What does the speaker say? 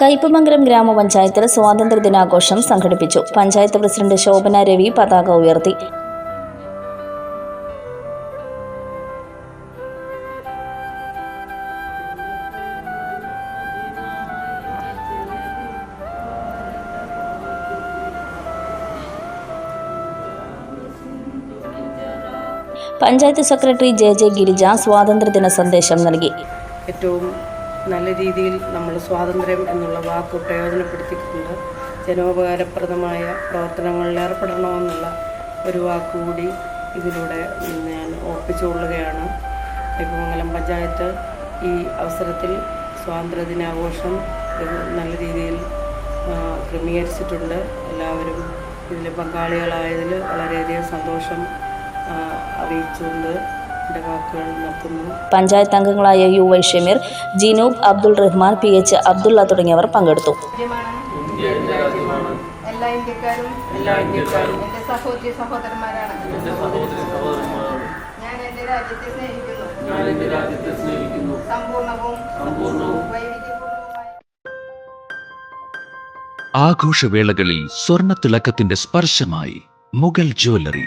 കയ്പമംഗലം ഗ്രാമപഞ്ചായത്തിൽ സ്വാതന്ത്ര്യ ദിനാഘോഷം സംഘടിപ്പിച്ചു. പഞ്ചായത്ത് പ്രസിഡന്റ് ശോഭന രവി പതാക ഉയർത്തി. Panchayat secretary J J Girija സ്വാതന്ത്ര്യദിന സന്ദേശം നൽകി. ഏറ്റവും നല്ല രീതിയിൽ നമ്മൾ സ്വാതന്ത്ര്യം എന്നുള്ള വാക്ക് പ്രയോജനപ്പെടുത്തിക്കൊണ്ട് ജനോപകാരപ്രദമായ പ്രവർത്തനങ്ങളിൽ ഏർപ്പെടണമെന്നുള്ള ഒരു വാക്കുകൂടി ഇതിലൂടെ ഞാൻ ഓർപ്പിച്ചുകൊള്ളുകയാണ് ഇപ്പമംഗലം പഞ്ചായത്ത് ഈ അവസരത്തിൽ സ്വാതന്ത്ര്യദിനാഘോഷം നല്ല രീതിയിൽ ക്രമീകരിച്ചിട്ടുണ്ട്. എല്ലാവരും ഇതിൽ പങ്കാളികളായതിൽ വളരെയധികം സന്തോഷം അറിയിച്ചുകൊണ്ട് പഞ്ചായത്ത് അംഗങ്ങളായ U Y Shameer Jinoob Abdul Rahman P H Abdulla തുടങ്ങിയവർ പങ്കെടുത്തു. എല്ലാ ഇന്ത്യക്കാരും എല്ലാ ഇന്ത്യക്കാരും. എന്റെ സഹോദരി സഹോദരന്മാരാണ്. ഞാൻ രാജ്യത്തെ സ്നേഹിക്കുന്നു. ഞാൻ എന്റെ രാജ്യത്തെ സ്നേഹിക്കുന്നു. സമ്പൂർണവും സമ്പൂർണവും വൈവിധ്യപൂർണവുമായ ആഘോഷവേളകളിൽ സ്വർണത്തിളക്കത്തിന്റെ സ്പർശമായി മുഗൾ ജ്വല്ലറി.